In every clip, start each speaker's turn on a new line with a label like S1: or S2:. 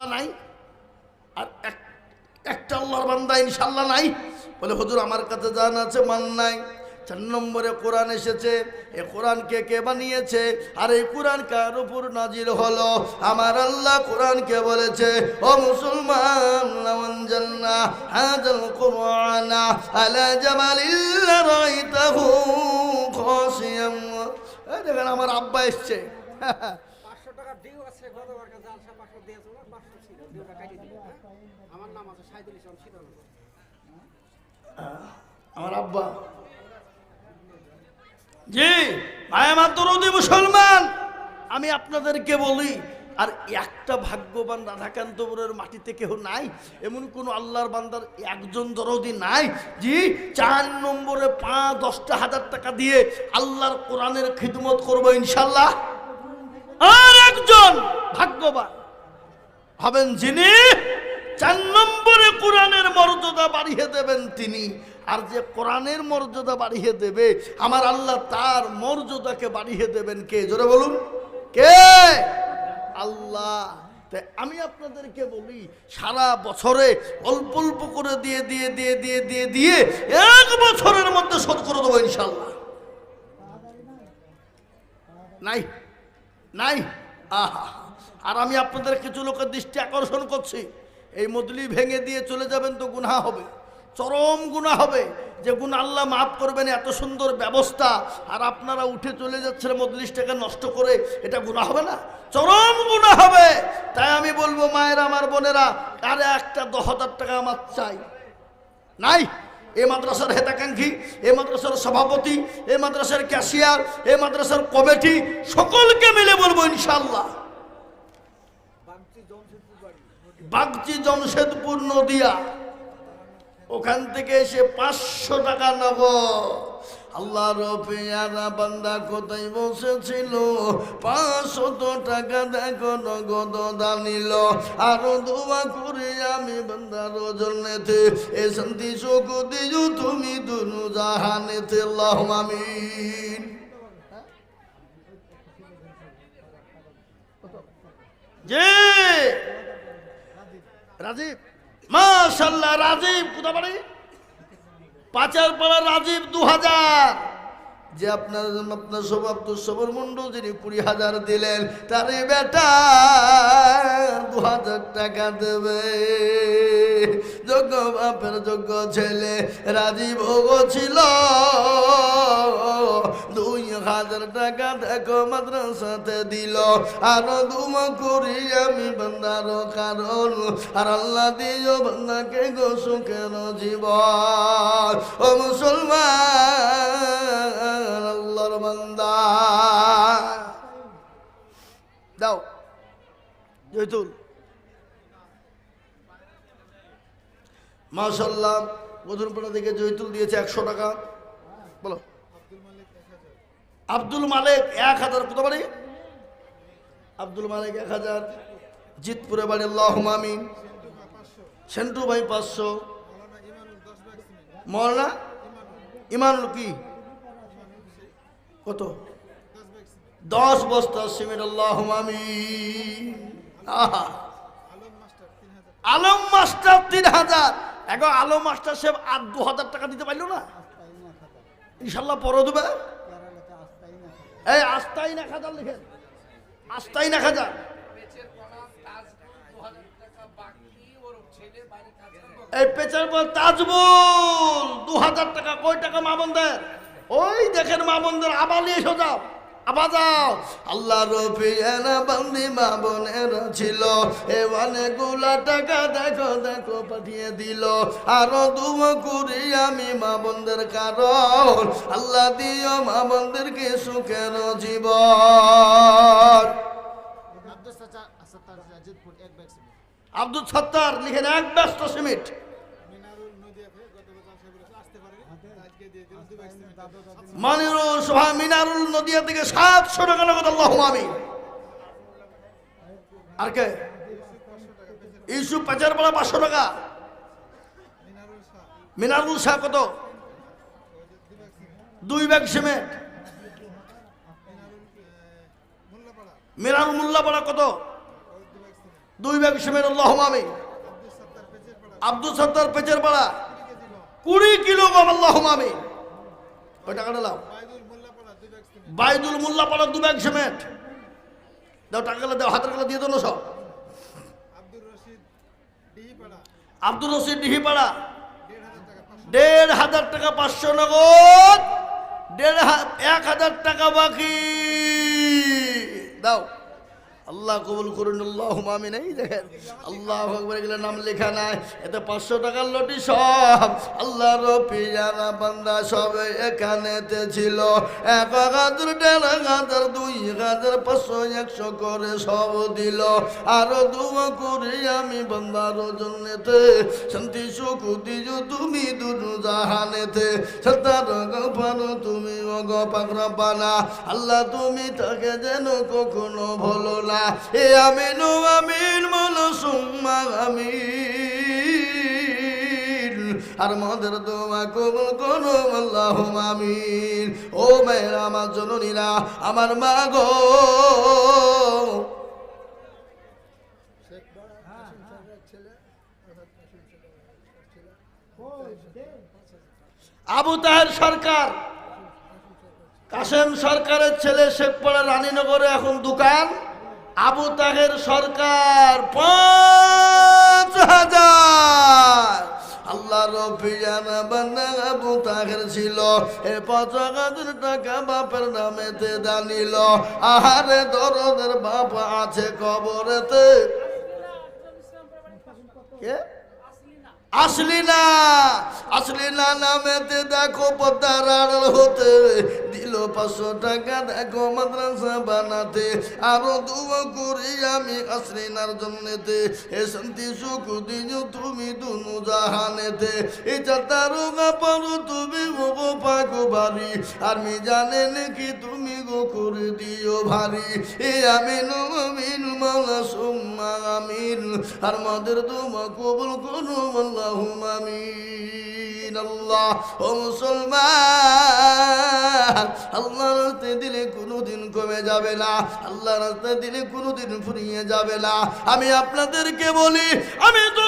S1: নাই। আর এক- একটা আল্লাহর বান্দা ইনশাল্লাহ নাই। বলে, হুজুর, আমার কাছে জান আছে, মান নাই। চার নম্বরে কোরআন এসেছে। এ কোরআনকে কে বানিয়েছে? আর এই কোরআন কার উপর নাজির হলো? আমার আল্লাহ কোরআনকে বলেছে, ও মুসলমান হাযাল কুরআনা, আলা জাবালিল রাইতাহু খাসিয়াম। দেখেন, আমার আব্বা এসছে
S2: পাঁচশো টাকা ডিউ আছে গতবার কাছে আলসা পাঁচশো দিয়েছিল পাঁচশো ছিল ডিউটা কাটিয়ে দিল হ্যাঁ? আমার নাম আছে সাইদুল ইসলাম শীতল
S1: আমার আব্বা। জি ভাই আমার মুসলমান। আমি আপনাদেরকে বলি, আর একটা ভাগ্যবান রাধাকান্তপুরের মাটিতে কেউ নাই, এমন কোন আল্লাহর বান্দার একজন দরদি নাই, জি, চার নম্বরে পাঁচ দশটা হাজার টাকা দিয়ে আল্লাহর কোরআনের খিদমত করব ইনশাল্লাহ। আর একজন ভাগ্যবান। হবেন যিনি চার নম্বরে কোরআনের মর্যাদা বাড়িয়ে দেবেন তিনি। আর যে কোরআনের মর্যাদা বাড়িয়ে দেবে, আমার আল্লাহ তার মর্যাদাকে বাড়িয়ে দেবেন কে? জোরে বলুন। কে? আল্লাহ। আমি আপনাদেরকে বলি, সারা বছরে অল্প অল্প করে দিয়ে দিয়ে দিয়ে দিয়ে দিয়ে দিয়ে এক বছরের মধ্যে শোধ করে দেবো ইনশাল্লাহ নাই নাই। আহা। আর আমি আপনাদের কিছু লোকের দৃষ্টি আকর্ষণ করছি। এই মদলি ভেঙে দিয়ে চলে যাবেন তো গুনাহ হবে। চরম গুনাহ হবে। যে গুণ আল্লাহ মাফ করবেন, এত সুন্দর ব্যবস্থা, আর আপনারা উঠে চলে যাচ্ছেন মজলিসটাকে নষ্ট করে, এটা গুনাহ হবে না? চরম গুনাহ হবে। তাই আমি বলব, মায়েরা আমার বোনেরা, আরে একটা দশ হাজার টাকা আমার চাই। নাই। এ মাদ্রাসার হেতাকাঙ্ক্ষী, এ মাদ্রাসার সভাপতি, এ মাদ্রাসার ক্যাশিয়ার, এ মাদ্রাসার কমিটি, সকলকে মিলে বলব ইনশাল্লাহ বাগচি জমশেদপুর নদিয়া। ওখান থেকে এসে পাঁচশো টাকা নেব আল্লাহ রফিয়ারা বান্দা কোথায় বসেছিল? পাঁচশত টাকা দেখো নগদ দানিল আরও দোয়া করে আমি বান্দার জন্যতে এ শান্তি শোক দিও তুমি দুনু জাহানেতে আল্লাহ আমিন। জি! রাজীব। মাশাল্লাহ রাজীব কোথা বাড়ি? পাচার পাড়া রাজীব দু হাজার যে আপনার আপনার সব আব্দুল সবর মুন্ডু যিনি কুড়ি হাজার দিলেন তারে বেটা দু হাজার টাকা দেবে। যোগ্য বাপের যোগ্য ছেলে রাজীব ছিল। দুই হাজার টাকা দেখো মাদ্রাসাতে দিল। আরও দুম করি আমি বান্দার কারণ। আর আল্লাহ দিও বান্দাকে গো সুখের জীবন। ও মুসলমান দাও, জয়তুল। মাশাল্লাহ মধুরপাড়া থেকে জয়তুল দিয়েছে একশো টাকা। বলো। আব্দুল মালিক এক হাজার, কত বাড়ি? আব্দুল মালিক এক হাজার। জিতপুরে বাড়ি আল্লাহ মামিন সেন্টু ভাই পাঁচশো। মৌলানা ইমানুল কি? কত? দশ বস্তা সিমেন্ট আল্লাহ আলম মাস্টার তিন হাজার। এখন আলম মাস্টার সে আর দু হাজার টাকা দিতে পারল না? ইনশাল্লাহ পরে দেবে। এই আস্তাই না খাজার লিখেন আস্তাই না খাজার। এই পেচার পর তাজবুল দু হাজার টাকা। কয় টাকা মা বোনদের ওই দেখেন মা বোনদের আবার নিয়ে এসো যাও। আবার যাও। আল্লাহ রফি এনা বান্দি মা বোনের ছিল। এ অনেকগুলা টাকা দেখো দেখো পাঠিয়ে দিল। আরও দুম করি আমি মা বোনদের কারণ। আল্লাহ দিও মা বোনদেরকে সুখের জীবন।
S3: আব্দুল সত্তার
S1: লিখেন এক ব্যস্ত সিমেন্ট
S3: মিনারুল নদী আছে গত বছর সে আসতে পারে আজকে দিয়ে দিন দুই ব্যাগ
S1: মানিরুল সোহা মিনারুল নদিয়া থেকে সাতশো টাকা নগদ আল্লাহ আমি আর কে? ইউসুফ পাচার পাড়া পাঁচশো টাকা। মিনারুল শাহ কত? দুই ব্যাগ সিমেন্ট। মিনারুল মোল্লা পাড়া কত? দুই ব্যাগ সিমেন্ট আল্লাহ আমি
S3: আব্দুল সত্তার পেচের পাড়া। কুড়ি
S1: কিলো গম আল্লাহ আমি ওই টাকাটা দাও
S3: বাইদুল মোল্লা পাড়া দুই ব্যাগ সিমেন্ট
S1: বাইদুল মোল্লা পাড়া দু ব্যাগ সিমেন্ট। দাও টাকাগুলো দাও, হাতের গেলা দিয়ে দেবো সব। আব্দুল রশিদ ডিহিপাড়া
S3: দেড় হাজার টাকা পাঁচশো
S1: নগদ। দেড় এক হাজার টাকা বাকি। দাও। আল্লাহ কবুল করুন আল্লাহ মামি নেই দেখেন, আল্লাহ গেলে নাম লেখা নাই। এতে পাঁচশো টাকার লটি সব। আল্লাহ রফিয়ানা বান্দা সব এখানেতে ছিল। এক হাজার দেড় হাজার দুই হাজার পাঁচশো, একশো করে সব দিল। আরও দুয়া করি আমি বান্দার জন্যতে। শান্তি, সুখ দিও তুমি দুনু জাহানেতে। তুমি অগ পাকরা আল্লাহ, তুমি তাকে যেন কখনো ভুলো না। এ আমিন আমিন মন সুম্মা আমিন। আর মদের দোয়া কবুল করো আল্লাহ আমিন। ও মেয়েরা, আমার জননীরা, আমার মা গো। আবু তাহের সরকার কাসেম সরকারের ছেলে শেখপাড়া রানীনগরে এখন দোকান। আবু তাহের সরকার পাঁচ হাজার। আল্লাহ রফিয়ানা আবু তাহের ছিল। এ পাঁচ হাজার টাকা বাপের নামেতে দানিল আহারে দরদের বাপ আছে কবরেতে। কে? আসলি না আসলি না নামেতে দেখো পদ্মার আড়াল হতে। দিল পাঁচশো টাকা দেখো মাদ্রাসা বানাতে। আরও দুয়া করি আমি আসলিনার জন্যতে এ শান্তি, সুখ, দিন তুমি দুনু জাহানেতে। এ চাতারো পারো তুমি গো পাগো বাড়ি। আর মি জানে নাকি তুমি গো করে দিও ভারী। এ আমি নমিন মালা সুম্মা আমিন। আর মাদের তোমা কবুল করো আল্লাহ امين আল্লাহ ও মুসলমান আল্লাহ রাস্তায় দিলে কোনোদিন কমে যাবে না। আল্লাহ রাস্তায় দিলে কোনোদিন ফুরিয়ে যাবে না। আমি আপনাদেরকে বলি, আমি তো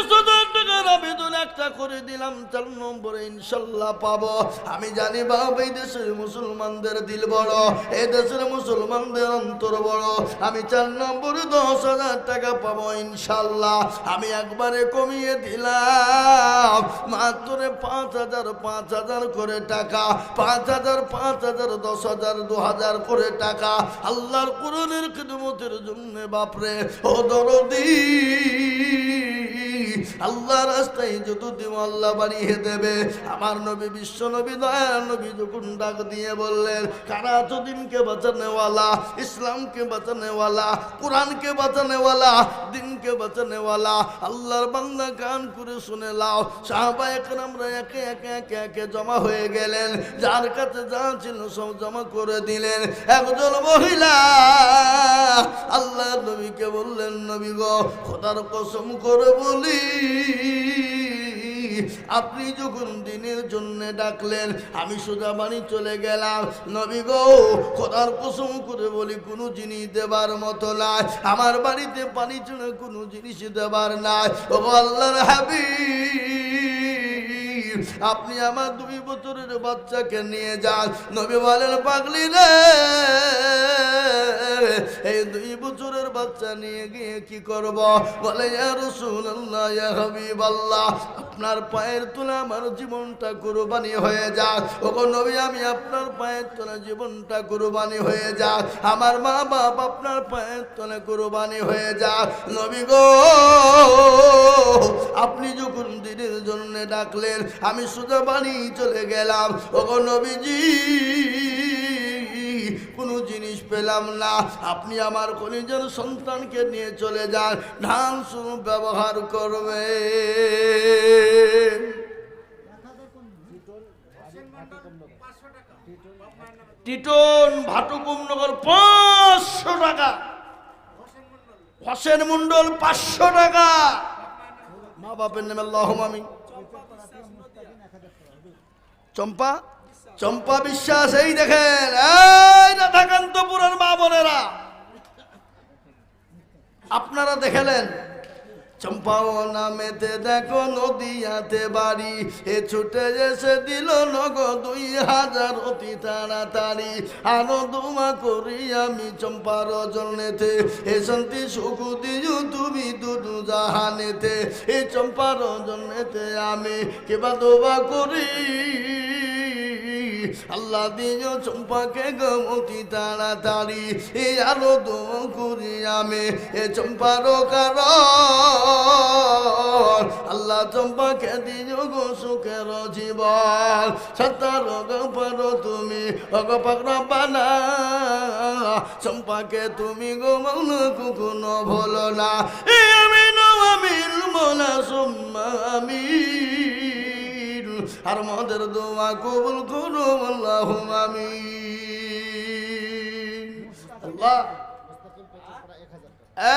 S1: একটা করে দিলাম, চার নম্বরে ইনশাল্লাহ পাবো। আমি জানি বাবা এই দেশের মুসলমানদের দিল বড়, এই দেশের মুসলমানদের অন্তর বড়। আমি চার নম্বরে দশ হাজার টাকা পাবো ইনশাল্লাহ। আমি একবারে কমিয়ে দিলাম। মাত্র পাঁচ হাজার পাঁচ হাজার করে টাকা, পাঁচ হাজার পাঁচ হাজার, দশ হাজার, দু হাজার করে টাকা। আল্লাহর কোরআনের খিদমতের জন্য বাপরে, ও দরদি। আল্লাহ রাস্তায় যত দিব আল্লাহ বাড়িয়ে দেবে, আমার নবী বিশ্ব নবী দয়ার নবী যখন ডাক দিয়ে বললেন, কারা দিনকে বাঁচানেওয়ালা, ইসলামকে বাঁচানেওয়ালা, কোরআনকে বাঁচানেওয়ালা, দিনকে বাঁচানেওয়ালা, আল্লাহর বান্দা গান করে শুনে লাও। সাহাবা একরামরা একে একে একে একে জমা হয়ে গেলেন, যার কাছে যা ছিল সব জমা করে দিলেন। একজন মহিলা নবীকে বললেন, নবী গো, খোদার কসম করে বলি, আপনি যখন দিনের জন্য ডাকলেন, আমি সোজা বাড়ি চলে গেলাম। নবী গো, খোদার কসম করে বলি, কোনো জিনিস দেবার মতো নাই। আমার বাড়িতে পানি চলে কোনো জিনিস দেবার নাই। ও আল্লাহর হাবিব আপনি আমার দুই বছরের বাচ্চাকে নিয়ে যান। নবী বলেন, পাগলি রে। এই দুই বছরের বাচ্চা নিয়ে গিয়ে কি করব? বলে আপনার পায়ের তোলা আমার জীবনটা কুরবানি হয়ে যাক। ওগো নবী, আমি আপনার পায়ের তোলা জীবনটা কুরবানি হয়ে যাক। আমার মা বাপ আপনার পায়ের তোলা কুরবানি হয়ে যাক। নবী গো, আপনি যখন দিনের জন্য ডাকলেন আমি সোজা বাড়ি চলে গেলাম। ওগো নবীজি, কোনো জিনিস পেলাম না। আপনি আমার কলিজার সন্তানকে নিয়ে চলে যান। ধান শুরু ব্যবহার করবে টিটন ভাটুকুমনগর পাঁচশো টাকা। হোসেন মন্ডল পাঁচশো টাকা। মা বাপের নামে আল্লাহ আমি চম্পা চম্পা বিশ্বাস এই দেখেন এই রাধাকান্তপুরের মা বোনেরা। আপনারা দেখেলেন চম্পাও নামেতে দেখো নদিয়াতে বাড়ি। এ ছুটে এসে দিল নগ দুই হাজার অতি তাড়াতাড়ি। আরও দোয়া করি আমি চম্পার জন্যেতে এ শান্তি সুখ দিও তুমি দুদু জাহানেতে। এ চম্পার জন্যেতে আমি কেবা দোয়া করি। আল্লাহ দিও চম্পাকে গমতি তাড়াতাড়ি, এ আলো দোয়া করি আমি, এ চম্পার কারণ। আল্লাহ চম্পাকে দিও গো সুখের জীবন সত্তর পারো তুমি অগ পাকনা চম্পাকে তুমি গো কুকুনো ভোলো না আমি নমিল মোলা সুম্মা আমিন আর মদের দোয়া কবুল করো আল্লাহ। আমি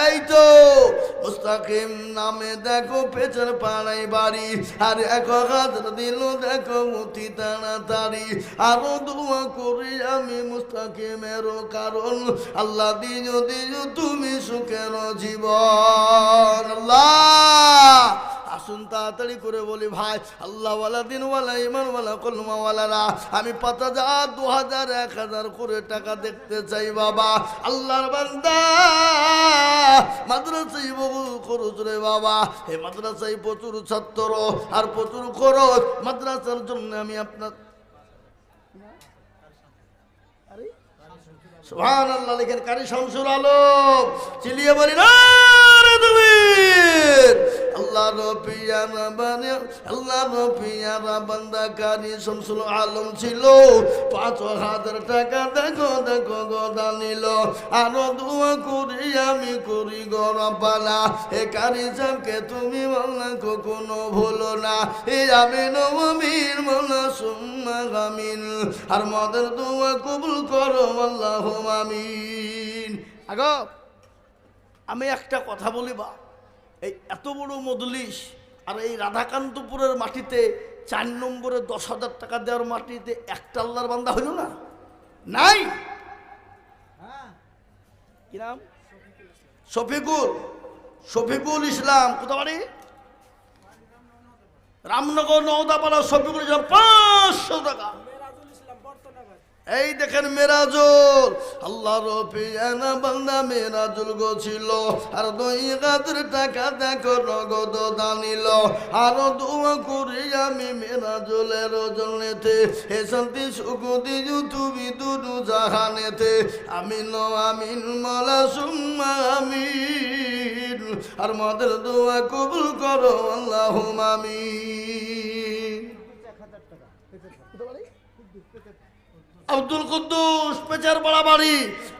S1: এই তো মুস্তাকিম নামে দেখো, পেছন পাড়াই বাড়ি, আর এক হাজার দিল দেখো মতি তাড়াতাড়ি। আরও দোয়া করি আমি মুস্তাকিমেরও কারণ, আল্লাহ দিজ দিজ তুমি সুখের জীবন, আল্লাহ। আসুন তাড়াতাড়ি করে বলি, ভাই, আল্লাহওয়ালা, দিনওয়ালা ইমানওয়ালা কলমাওয়ালারা, আমি পাঁচ হাজার দু হাজার এক হাজার করে টাকা দেখতে চাই, বাবা। আল্লাহর বান্দা মাদ্রাসাই বহু খরচ রে, বাবা। হে মাদ্রাসাই প্রচুর ছাত্র আর প্রচুর খরচ। মাদ্রাসার জন্য আমি আপনার আল্লাহ লিখেন, কারি শামসুর আলম, চিলিয়ে বলি না তুমি আল্লাহ আল্লাহ কারি শামসুল আলম ছিল। পাঁচ হাজার টাকা দেখো দেখো, গদা নিল। আরও দোয়া করি, আমি করি গরবালা এ কারি সামকে তুমি মাল্লা কখনো ভুলো না। এ আমি নবীর মাল্লা সুম্মা গামিন আর মদের দোয়া কবুল করো, আল্লাহ আমিন। আগো আমি একটা কথা বলি বা এই এত বড় মদলিস আর এই রাধাকান্তপুরের মাটিতে চার নম্বরে দশ হাজার টাকা দেওয়ার মাটিতে একটা আল্লাহর বান্দা হইল না? নাই? কি নাম? শফিকুল। শফিকুল ইসলাম কোথা বাড়ি? রামনগর নওদাপাড়া শফিকুল ইসলাম পাঁচশো টাকা। এই দেখেন মেরাজুল আল্লাহ রফিয়ানা বান্দা মেরাজুল গো ছিল, আর দুই হাজার টাকা দেখো নগদ দানিল আর দোয়া করি আমি মেরাজুলের জন্যেতে, হে শান্তি সুখ দিজু তুমি দুদু জাহানেতে, আমিন আমিন, মলা সুম্মা আমিন, আর মদের দোয়া কবুল করো আল্লাহ আমিন। আব্দুল কুদ্দুস, পেচার পাড়া বাড়ি।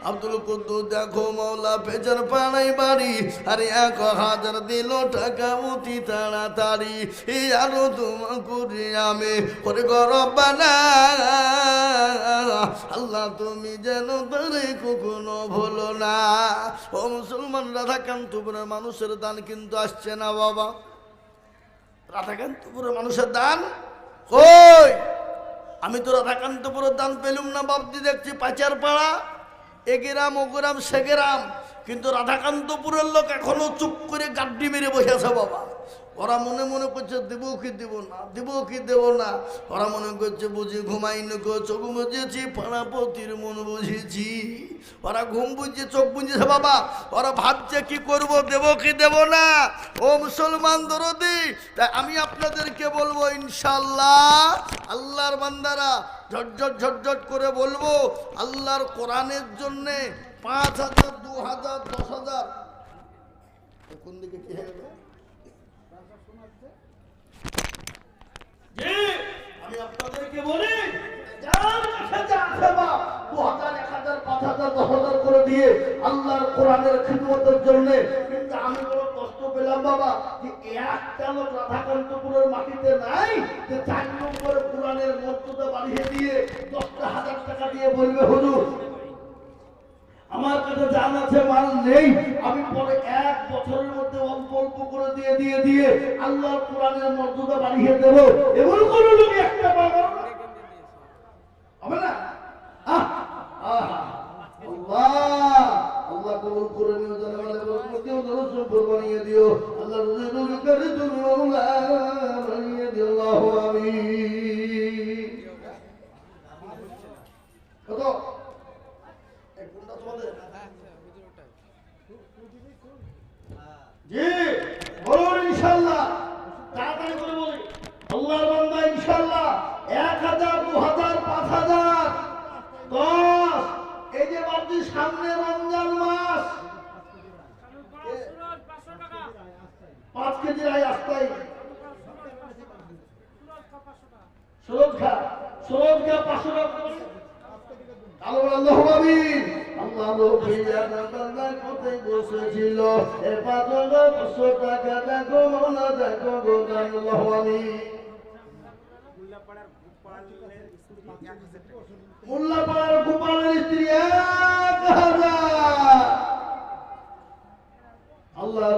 S1: আব্দুল কুদ্দুস, দেখো মৌলা পেচার পাড়াই বাড়ি। আরে এক হাজার দিল টাকা অতি তাড়াতাড়ি। এই আরও তোমা করি আমি করে গরবানা আল্লাহ, তুমি যেন তারে কখনো ভুলো না। ও মুসলমান, রাধাকান্তপুরের মানুষের দান কিন্তু আসছে না, বাবা। রাধাকান্তপুরের মানুষের দান কই? আমি তো রাধাকান্তপুরের দান পেলুম না বাপদি দেখছি পাচার পাড়া। এ গ্রাম, ও গ্রাম, সে গ্রাম। কিন্তু রাধাকান্তপুরের লোক এখনও চুপ করে গাড্ডি মেরে বসে আছে, বাবা। ওরা মনে মনে করছে, দেব কি দেব না, দেব কি দেব না? ওরা মনে করছে, বুঝি ঘুমাই গো, চোখ বুঝেছি পাড়াপতির মন বুঝেছি। ওরা ঘুম বুঝছে, চোখ বুঝেছে, বাবা, ওরা ভাবছে কি করব, দেব কি দেব না? ও মুসলমান দরদি, তাই আমি আপনাদেরকে বলব ইনশাল্লাহ আল্লাহর বান্দারা ঝটঝট ঝটঝট করে বলব, আল্লাহর কোরআনের জন্যে পাঁচ হাজার, দু হাজার, দশ হাজার। কোন দিকে কি হয়ে গেল জি, আমি আপনাদেরকে বলি যার কাছে আছে বা, দু হাজার, এক হাজার, পাঁচ হাজার, দশ হাজার করে দিয়ে আল্লাহর কোরআনের খিদমতের জন্য কিন্তু আমি বড় কষ্ট পেলাম বাবা যে একটা লোক রাধাকান্তপুরের মাটিতে নাই যে চার নম্বরে কোরআনের মর্যাদা বাড়িয়ে দিয়ে দশটা হাজার টাকা দিয়ে বলবে হুজুর আমার কাছে জান আছে মাল নেই। আমি পরে এক বছরের মধ্যে অল্প অল্প করে দিয়ে দিয়ে দিয়ে আল্লাহর কোরআনের মর্যাদা বাড়িয়ে দেবো। এমন কোনো লোক একটা পাবো হবে না? আহ, আল্লাহ! আল্লাহ কবুল করে নিও কেউ যেন সম্পর্ক বানিয়ে দিও। আল্লাহ কারিতুল মাওলা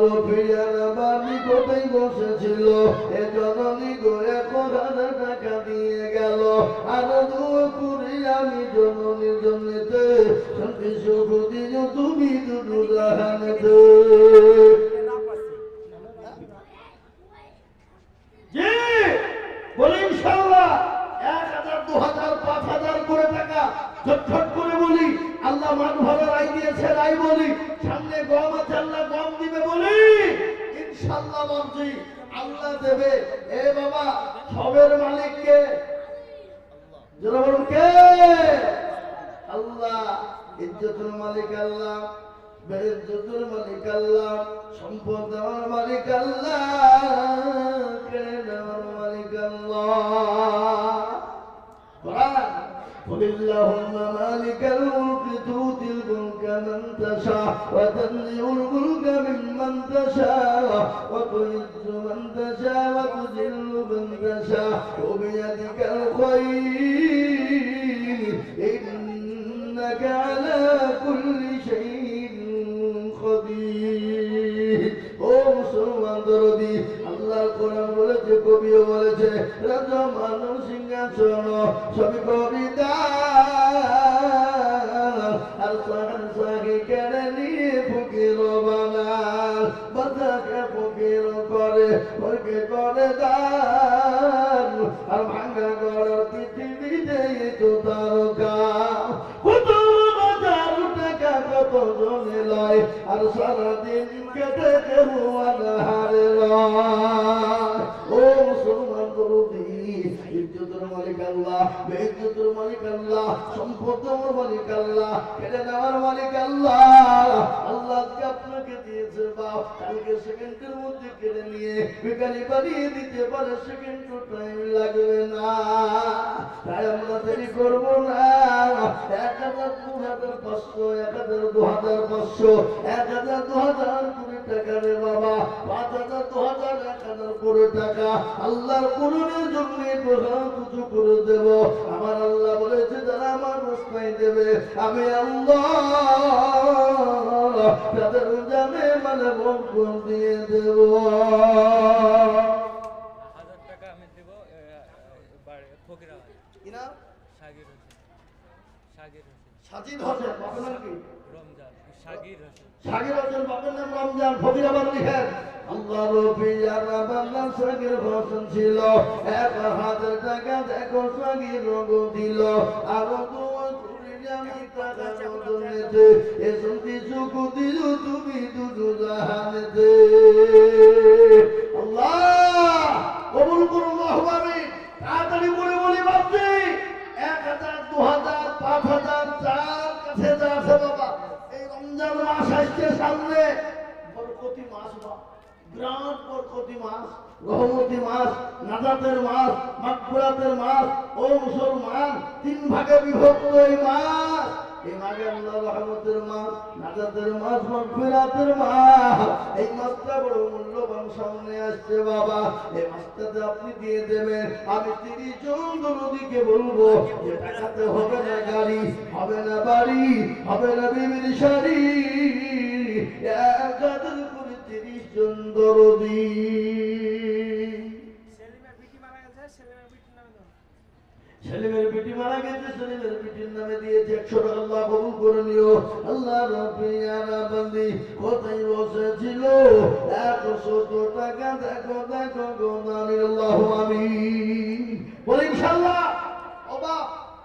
S1: রফিয়ার বাড়ি কোথায় বসেছিল? এ জননী গো এক হাজার টাকা দিয়ে গেল। তুমি দুটো জাহানেতে জি বলি ইনশাল্লাহ এক হাজার দু হাজার পাঁচ হাজার করে টাকা ঝটঝট করে বলি আল্লাহ মান ভালো রায় দিয়েছে রায় বলি সামনে গম আছে আল্লাহ গম দিবে বলি ইনশাল্লাহ বলছি আল্লাহ দেবে। এ বাবা, সবের যারা বলুন, কে? আল্লাহ, ইজ্জতের মালিক আল্লাহ বেজ্জতের মালিক আল্লাহ, সম্পদ দেওয়ার মালিক আল্লাহ। قل اللهم مالك الملك تؤتي الملك من تشاء وتنزع الملك ممن تشاء وتعز من تشاء وتذل من تشاء وبيدك الخير কবিও বলেছে রাজা মানব সিংহাসন সবই কবিতা। মালিক আল্লাহ বেইজ্জতের মালিক আল্লাহ সম্পদের মালিক আল্লাহ কেটে দেওয়ার মালিক আল্লাহ আল্লাহ আজকে আপনাকে দিয়েছে বাপ। কালকে সেকেন্ডের মধ্যে কেড়ে নিয়ে বিকালি বানিয়ে দিতে পারে সেকেন্ড টাইম লাগবে না। তাই আমরা দেরি করব না। এক হাজার দু হাজার পাঁচশো, এক হাজার দু হাজার পাঁচশো, এক হাজার দু হাজার কুড়ি টাকা রে বাবা। পাঁচ হাজার দু হাজার, এক হাজার কুড়ি টাকা। আল্লাহর কুরুনের জন্য কিছু করে দেব। আমার আল্লাহ বলেছে, যারা আমার প্রশ্নই দেবে, আমি আল্লাহ। তাদের জানে মানে ভোগ দিয়ে দেব। সাজিদ হোসেন বাপের নাম কি?
S4: রমজান সাগির হোসেন।
S1: সাগির হোসেন বাপের নাম রমজান লিখেন। সাগির হোসেন ছিল। এক হাজার টাকা দেখো সাগির রোগ দিল। আরও টাকা রজনেতে এসব কিছু দিল তুমি দুটো জাহানেতে। আল্লাহ, কবুল করুন আহ্বানি তাড়াতাড়ি করে বলি, বাপজি, এক হাজার, দু হাজার, পাঁচ হাজার চার কাছে যা আছে বাবা। এই রমজান মাস আসছে সামনে। বরকতি মাস বা মাস রহমতি মাস, নাজাতের মাস মাস, ও মুসলমান, তিন ভাগে বিভক্ত এই মাস। আপনি দিয়ে দেবেন। আমি তিরিশ জন বলব, যে টাকাতে হবে না গাড়ি, হবে না বাড়ি, হবে না বিবির শাড়ি। হাজার করে তিরিশ জন দরদি ছেলেমের বেটি মারা গেছে ছেলেমের বেটির নামে দিয়েছে একশো টাকা আল্লাহ কবুল করে নিও। আল্লাহ রবিয়ারা বান্দি কোথায় বসেছিল? একশো টাকা দেখো দেখো গোদানি আল্লাহ আমি বলে ইনশাল্লাহ ও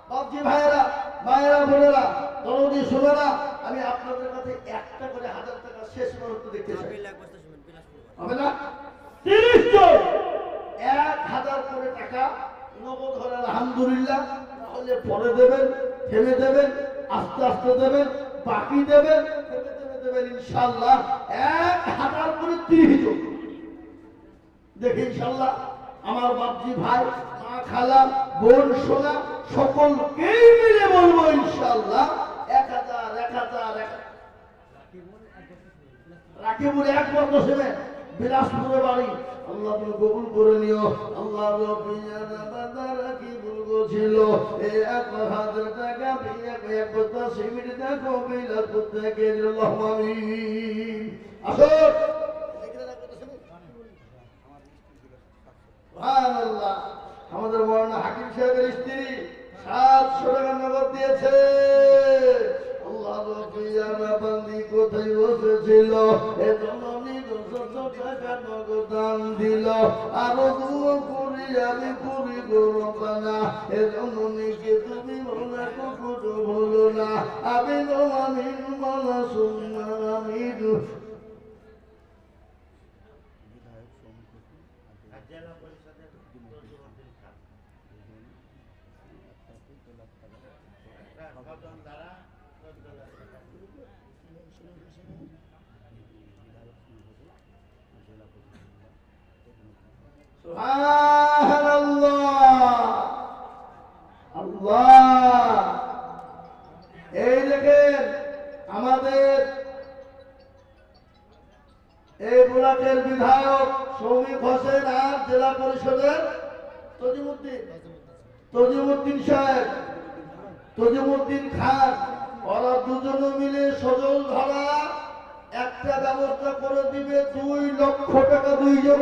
S1: বাপজি ভাইয়েরা মায়েরা বোনেরা দরদি শোনেরা আমি আপনাদের কাছে একটা করে হাজার টাকা শেষ মুহূর্তে দেখতে চাই। হবে না? তিরিশ জন। এক হাজার করে টাকা নগদ হলে আলহামদুলিল্লাহ তাহলে পরে দেবেন থেমে দেবেন আস্তে আস্তে দেবেন বাকি দেবেন থেমে থেমে দেবেন ইনশাল্লাহ এক হাজার করে তিরিশ জন। দেখে ইনশাল্লাহ আমার বাপজি ভাই মা খালা বোন সোনা সকলকেই মিলে বলব ইনশাল্লাহ এক হাজার এক হাজার এক রাকিবুল এক বন্ধ সেবে বিলাসপুরে বাড়ি। আল্লাহ তুমি কবুল করে নিও। আল্লাহ ছিল? এক হাজার টাকা এক কথা সিমিট দেখো থেকে আমাদের মৌলানা হাকিম সাহেবের স্ত্রী সাতশো টাকা নগদ দিয়েছে। আল্লাহ কোথায় বসেছিল? এ নগদ দান দিল, আরও দুয়ো করি আমি করি গৌরবানা এ জননীকে তুমি মনে কুকুর ভুলো না। আমি আমি মনে শুননা আমি সুবহানাল্লাহ এই দেখেন আমাদের এই ব্লকের বিধায়ক সৌমিক হোসেন আর জেলা পরিষদের তজিমুদ্দিন। তজিমুদ্দিন সাহেব, তজিমুদ্দিন খান, ওরা দুজনে মিলে সজল ধরা একটা ব্যবস্থা করে দিবে দুই লক্ষ টাকা দুইজন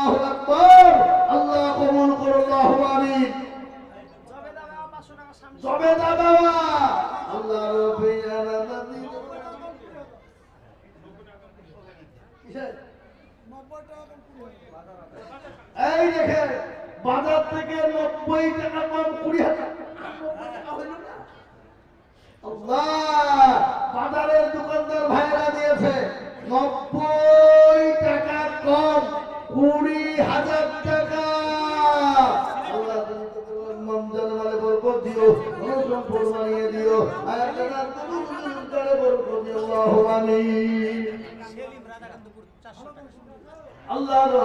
S1: আল্লাহু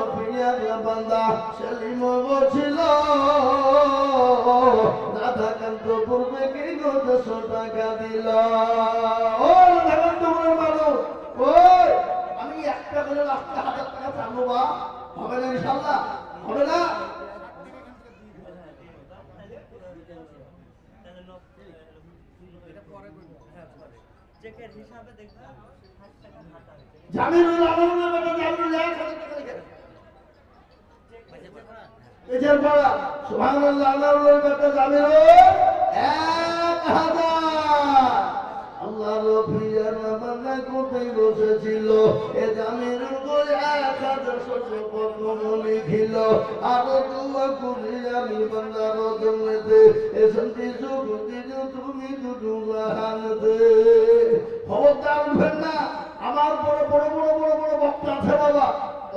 S1: বান্দা, সেলিম বছিল রাধা পূর্বে কি দেড়শো টাকা দিল। ও, রাধা মানুষ, ওই, আমি একটা করে রাস্তা হাজার টাকা চাবো বা? হবে না ইনশাল্লাহ, হবে না? জামিনুল আলমের বেটা জামিনুল এক হাজার টাকা লিখে এজের পড়া সুবহানাল্লাহ আল্লাহর বেটা জামিনুল এক হাজার। আল্লাহ রফিয়ার মানে কোথায় বসেছিল? এ জামিনুল বই এক হাজার শস্য পদ্ম লিখিল। আরও তোমা করি আমি বান্দার জন্মেতে এ শান্তি সুখ তুমি দুটো হানতে খবরদার উঠবেন না আমার বড় বড় বড় বড় বড় বক্তা আছে বাবা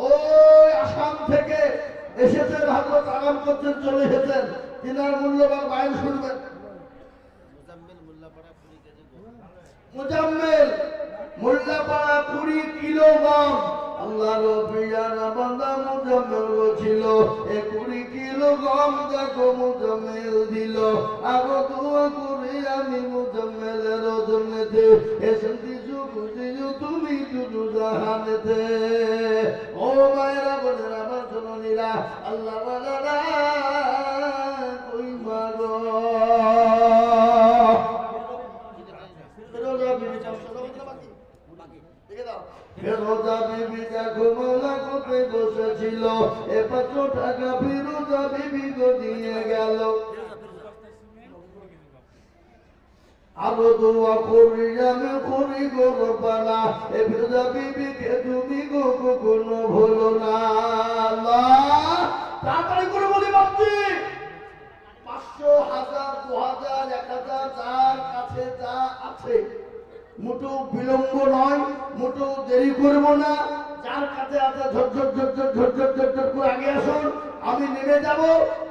S1: ওই আসাম থেকে এসেছেন হয়তো আগাম করছেন চলে তিনার মূল্যবান বাইরে শুনবেন। মুজাম্মেল মোল্লাপাড়া কুড়ি কিলো গম আল্লাহ রবিয়ানা বান্দা মুজাম্মেল ছিল এ কুড়ি কিলো গম দেখো মুজাম্মেল দিল। আরও দোয়া করি আমি মুজাম্মেলের জন্যতে। এ শান্তি সুখ তুমি দুদু জাহানেতে। ও মায়েরা বোনেরা আমার আল্লাহ বালারা ফেরোজা বিবি মোলা কোথায় বসেছিল। এ পাঁচশো টাকা ফেরোজা বিবি দিয়ে গেল। আরও দোয়া করি আমি এ ফেরোজা বিবিকে তুমি গো কখনো ভুলো না। তাড়াতাড়ি করে বলি বাপজি। পাঁচশো হাজার, দু হাজার, এক হাজার, যার কাছে যা আছে। মোটেও বিলম্ব নয় মোটেও দেরি করব না যার কাছে আছে ঝরঝর ঝরঝর ঝরঝর ঝরঝর করে আগে আসুন আমি নেমে যাব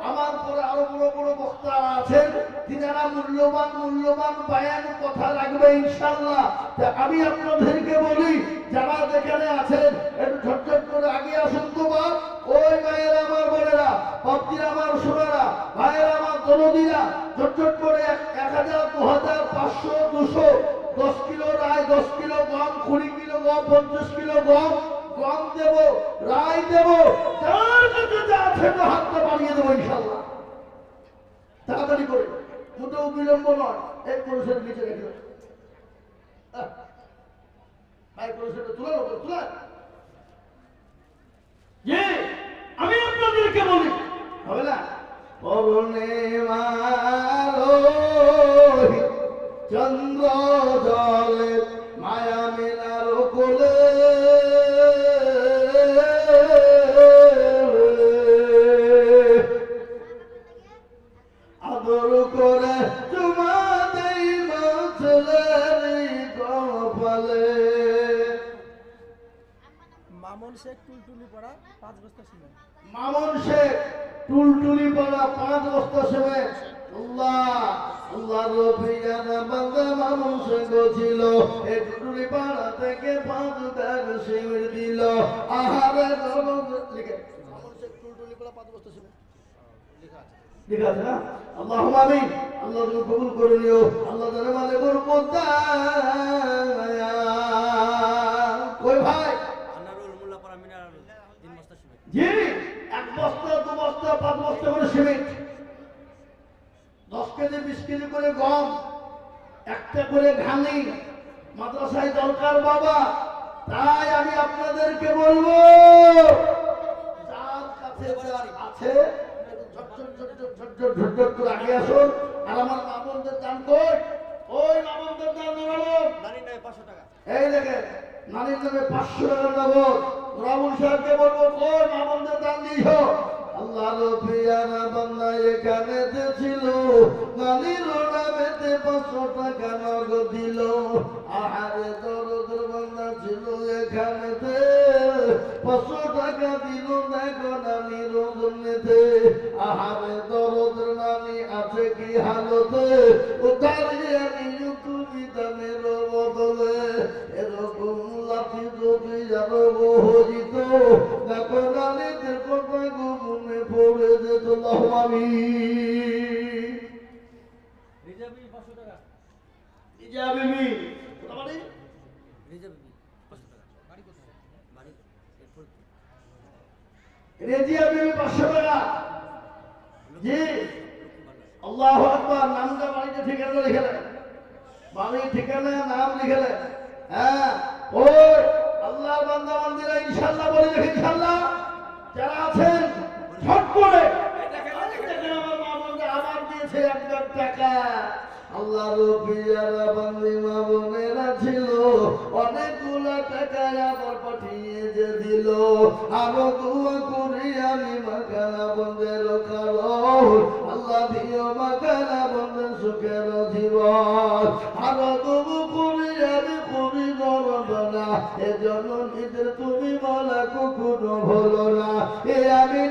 S1: আমার পরে আরও বড় বড় বক্তারা আছেন তিনারা মূল্যবান মূল্যবান বায়ান কথা রাখবে ইনশাল্লাহ আমি আপনাদেরকে বলি যারা যেখানে আছেন একটু ঝরঝর করে আগে আসুন তো বাপ ওই মায়েরা আমার বোনেরা বাপজিরা আমার সোনারা ভাইয়েরা আমার দরদিরা ঝটঝট করে এক হাজার দু হাজার পাঁচশো দুশো দশ কিলো রায় দশ কিলো গম কুড়ি কিলো গম পঞ্চাশ কিলো গম গম দেব রায় দেব যার কাছে যা আছে তো হাতটা বাড়িয়ে দেবো ইনশাল্লাহ তাড়াতাড়ি করে মোটেও বিলম্ব নয় এক পুরুষের নিচে রেখে ভাই পুরুষের তুলে নেব তুলে। আমি আপনাদেরকে বলি হবে না? পরনে মারো চন্দ্র জলে মায়া মিনার কোলে। আদর করে তোমাদের মাছলের কপালে।
S5: মামুন শেখ টুলটুলি পড়া পাঁচ বস্তা সিমেন্ট।
S1: মামুন শেখ টুলটুলি পাড়া পাঁচ বস্তা সময় আল্লাহ। শেখ ছিল। টুলটুলি পাড়া থেকে পাঁচ ব্যাগ শিবির দিল। আহারে লিখে। মামুন পাড়া পাঁচ বস্তা সময় ঠিক আছে না? আল্লাহ আমিন। আল্লাহ তুমি কবুল করে নিও। আল্লাহ জানে মানে বরকত কই ভাই?
S5: আনারুল মোল্লাপাড়া মিনারুল তিন বস্তা সিমেন্ট
S1: জি এক বস্তা দু বস্তা পাঁচ বস্তা করে সিমেন্ট দশ কেজি বিশ কেজি করে গম। একটা করে ঘানি মাদ্রাসায় দরকার বাবা তাই আমি আপনাদেরকে বলব যার কাছে যা আছে করে আগে আসুন। আর আমার মামনদের দান কই ওই মামনদের দান
S5: টাকা।
S1: এই দেখেন নানির নামে পাঁচশো টাকা সাহেবকে বলব কোন মামনদের দান দিয়েছ আল্লাহ রফিয়ানা এখানে ছিল নানির পাঁচশো টাকা নগদ দিল। আহারে দরদের বান্দা ছিল এখানেতে। পাঁচশো টাকা দিল দেখো দরদের নানি আছে কি হালতে? দাঁড়িয়ে নিয়ে তুমি দামের বদলে। এরকম লাঠি যদি জানো হরিত দেখো নানিদের কথা মনে পড়ে যেত আমি
S5: রিজার্ভি পাঁচশো টাকা। বাড়ি? কোথায়? বাড়ি এরপর
S1: রেজিয়া বিবি পাঁচশো টাকা। জি। আল্লাহ আকবার নামটা বাড়িতে ঠিকানা বাড়ির ঠিকানা নাম লিখেলেন। হ্যাঁ ওই আল্লাহ বান্দা বান্দিরা ইনশাল্লাহ বলে দেখে ইনশাল্লাহ যারা আছেন ঝট করে দেখেন আমার মা বোনরা আমার দিয়েছে এক লাখ টাকা আল্লাহ রবিয়ারা বান্দি মা বোনেরা ছিল। অনেকগুলো টাকা আবার পাঠিয়ে যে দিল। আরও দোয়া করি আমি বন্ধের আল্লাহ দিও বন্ধের সুখের জীবন। আরও করি আমি এজন্য নিজের তুমি বলা কখনো হলো না। এ আমি